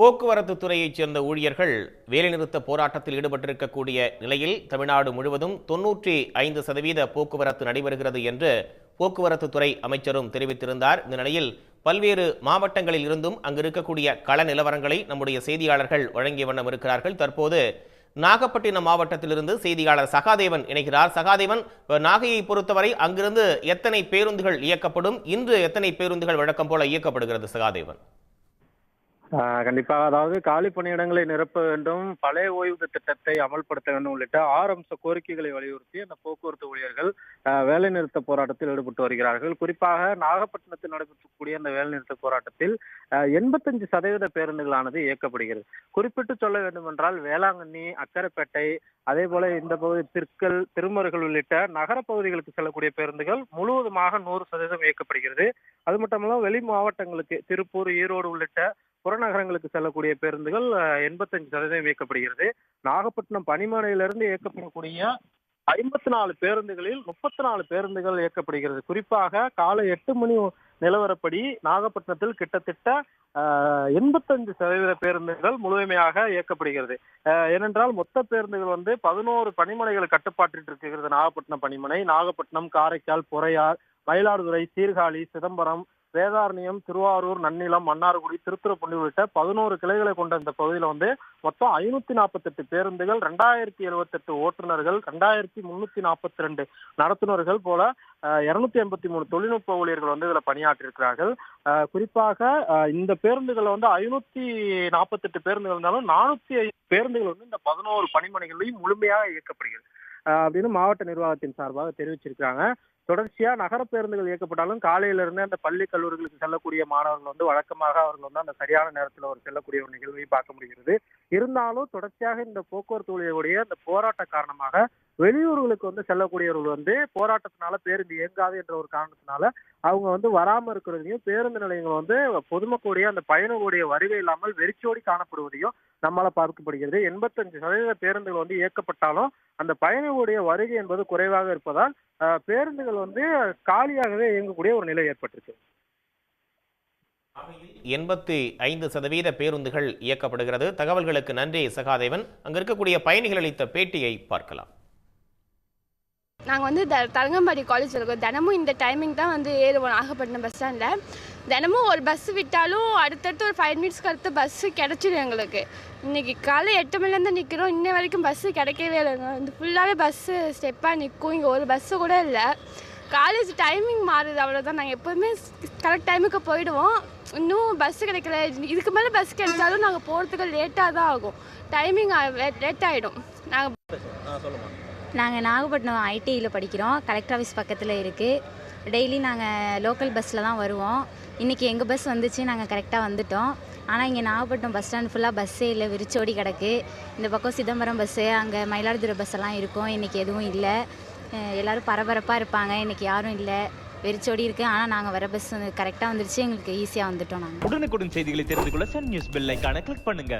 போக்குவரத்து துறையைச் சேர்ந்த ஊழியர்கள் வேலைநிறுத்த போராட்டத்தில் ஈடுபட்டிருக்கக்கூடிய நிலையில் தமிழ்நாடு முழுவதும் தொன்னூற்றி ஐந்து சதவீத போக்குவரத்து நடைபெறுகிறது என்று போக்குவரத்து துறை அமைச்சரும் தெரிவித்திருந்தார். இந்த நிலையில் பல்வேறு மாவட்டங்களில் இருந்தும் அங்கு இருக்கக்கூடிய கள நிலவரங்களை நம்முடைய செய்தியாளர்கள் வழங்கிய வண்ணம் இருக்கிறார்கள். தற்போது நாகப்பட்டினம் மாவட்டத்திலிருந்து செய்தியாளர் சகாதேவன் இணைகிறார். சகாதேவன் நாகையை பொறுத்தவரை அங்கிருந்து எத்தனை பேருந்துகள் இயக்கப்படும்? இன்று எத்தனை பேருந்துகள் வழக்கம் போல இயக்கப்படுகிறது சகாதேவன்? கண்டிப்பாக அதாவது காலி பணியிடங்களை நிரப்ப வேண்டும் பழைய ஓய்வு திட்டத்தை அமல்படுத்த வேண்டும் உள்ளிட்ட ஆறு அம்ச கோரிக்கைகளை வலியுறுத்தி அந்த போக்குவரத்து ஊழியர்கள் வேலை வேலைநிறுத்த போராட்டத்தில் ஈடுபட்டு வருகிறார்கள். குறிப்பாக நாகப்பட்டினத்தில் நடைபெற்றக்கூடிய அந்த வேலைநிறுத்த போராட்டத்தில் எண்பத்தஞ்சு சதவீத பேருந்துகளானது இயக்கப்படுகிறது. குறிப்பிட்டு சொல்ல வேண்டும் என்றால் வேளாங்கண்ணி அக்கரைப்பேட்டை அதே போல இந்த பகுதி திற்கல் திருமருகள் உள்ளிட்ட நகர பகுதிகளுக்கு செல்லக்கூடிய பேருந்துகள் முழுவதுமாக நூறு சதவீதம் இயக்கப்படுகிறது. அது மட்டுமல்ல வெளி மாவட்டங்களுக்கு திருப்பூர் ஈரோடு உள்ளிட்ட புறநகரங்களுக்கு செல்லக்கூடிய பேருந்துகள் எண்பத்தஞ்சு சதவீதம் இயக்கப்படுகிறது. நாகப்பட்டினம் பனிமனையிலிருந்து இயக்கப்படக்கூடிய ஐம்பத்தி நாலு பேருந்துகளில் முப்பத்தி நாலு பேருந்துகள் இயக்கப்படுகிறது. குறிப்பாக காலை எட்டு மணி நிலவரப்படி நாகப்பட்டினத்தில் கிட்டத்தட்ட எண்பத்தஞ்சு சதவீத பேருந்துகள் முழுமையாக இயக்கப்படுகிறது. ஏனென்றால் மொத்த பேருந்துகள் வந்து பதினோரு பணிமனைகள் கட்டுப்பாட்டில் இருக்கிறது நாகப்பட்டினம் பணிமனை நாகப்பட்டினம் காரைக்கால் பொறையார் மயிலாடுதுறை சீர்காழி சிதம்பரம் வேதாரண்யம் திருவாரூர் நன்னிலம் மன்னார்குடி திருத்துறைப்பூண்டி உள்ளிட்ட பதினோரு கிளைகளை கொண்ட இந்த பகுதியில் வந்து மொத்தம் ஐநூத்தி நாற்பத்தி எட்டு பேருந்துகள் ரெண்டாயிரத்தி எழுபத்தெட்டு ஓட்டுநர்கள் ரெண்டாயிரத்தி முன்னூத்தி நாற்பத்தி ரெண்டு நடத்துனர்கள் போல இருநூத்தி எண்பத்தி மூணு தொழில்நுட்ப ஊழியர்கள் வந்து இதுல பணியாற்றியிருக்கிறார்கள். குறிப்பாக இந்த பேருந்துகள் வந்து ஐநூத்தி நாற்பத்தி எட்டு பேருந்துகள் இருந்தாலும் நானூத்தி ஐந்து பேருந்துகள் வந்து இந்த பதினோரு பணிமனைகளையும் முழுமையாக இயக்கப்படுகிறது. அப்படின்னு மாவட்ட நிர்வாகத்தின் சார்பாக தெரிவிச்சிருக்காங்க தொடர்ச்சியா நகர பேருந்துகள் இயக்கப்பட்டாலும் காலையில இருந்து அந்த பள்ளி கல்லூரிகளுக்கு செல்லக்கூடிய மாணவர்கள் வந்து வழக்கமாக அவர்கள் வந்து அந்த சரியான நேரத்தில் ஒரு செல்லக்கூடிய ஒரு நிகழ்வை பார்க்க முடிகிறது. இருந்தாலும் தொடர்ச்சியாக இந்த போக்குவரத்து ஊழியர்களுடைய அந்த போராட்ட காரணமாக வெளியூர்களுக்கு வந்து செல்லக்கூடியவர்கள் வந்து போராட்டத்தினால பேருந்து இயங்காது என்ற ஒரு காரணத்தினால அவங்க வந்து வராம இருக்கிறதையும் பேருந்து நிலையங்கள் வந்து பொதுமக்களுடைய அந்த பயணிகளுடைய வருகை இல்லாமல் வெறிச்சோடி காணப்படுவதையும் நம்மால பார்க்கப்படுகிறது. எண்பத்தஞ்சு சதவீத பேருந்துகள் வந்து இயக்கப்பட்டாலும் அந்த பயணிகளுடைய வருகை என்பது குறைவாக இருப்பதால் பேருந்துகள் வந்து காலியாகவே இயங்கக்கூடிய ஒரு நிலை ஏற்பட்டிருக்கு. எண்பத்தி ஐந்து சதவீத பேருந்துகள் இயக்கப்படுகிறது. தகவல்களுக்கு நன்றி சகாதேவன். அங்கு இருக்கக்கூடிய பயணிகள் அளித்த பேட்டியை பார்க்கலாம். நாங்கள் வந்து த தரங்கம்பாடி காலேஜ் இருக்கோம். தினமும் இந்த டைமிங் தான் வந்து ஏறுவோம் நாகப்பட்டினம் பஸ் ஸ்டாண்டில் தினமும் ஒரு பஸ் விட்டாலும் அடுத்தடுத்து ஒரு ஃபைவ் மினிட்ஸ்க்கு அடுத்து பஸ்ஸு கிடச்சிடும் எங்களுக்கு. இன்றைக்கி காலை எட்டு மணிலேருந்து நிற்கிறோம் இன்ன வரைக்கும் பஸ்ஸு கிடைக்கவே இல்லைங்க. வந்து ஃபுல்லாகவே பஸ்ஸு ஸ்டெப்பாக நிற்கும். இங்கே ஒரு பஸ்ஸு கூட இல்லை. காலேஜ் டைமிங் மாறுது அவ்வளோதான் நாங்கள் எப்போதுமே கரெக்ட் டைமுக்கு போயிடுவோம். இன்னும் பஸ்ஸு கிடைக்கல. இதுக்கு மேலே பஸ் கிடைச்சாலும் நாங்கள் போகிறதுக்கு லேட்டாக தான் ஆகும். டைமிங் லேட் ஆகிடும் நாங்கள் நாங்கள் நாகப்பட்டினம் ஐடிஐயில் படிக்கிறோம். கலெக்டர் ஆஃபீஸ் பக்கத்தில் இருக்குது டெய்லி நாங்கள் லோக்கல் பஸ்ஸில் தான் வருவோம். இன்றைக்கி எங்கள் பஸ் வந்துச்சு நாங்கள் கரெக்டாக வந்துட்டோம். ஆனால் இங்கே நாகப்பட்டினம் பஸ் ஸ்டாண்ட் ஃபுல்லாக பஸ்ஸே இல்லை விரிச்சோடி கிடக்கு. இந்த பக்கம் சிதம்பரம் பஸ்ஸு அங்கே மயிலாடுதுறை பஸ் எல்லாம் இருக்கும். இன்றைக்கி எதுவும் இல்லை. எல்லோரும் பரபரப்பாக இருப்பாங்க. இன்றைக்கி யாரும் இல்லை. வெறிச்சோடி இருக்குது ஆனால் நாங்கள் வர பஸ் கரெக்டாக வந்துருச்சு. எங்களுக்கு ஈஸியாக வந்துட்டோம் நாங்கள் உடனுக்குடன் செய்திகளை தெரிந்து கொள்ள சன் நியூஸ் பெல் ஐக்கான கிளிக் பண்ணுங்க.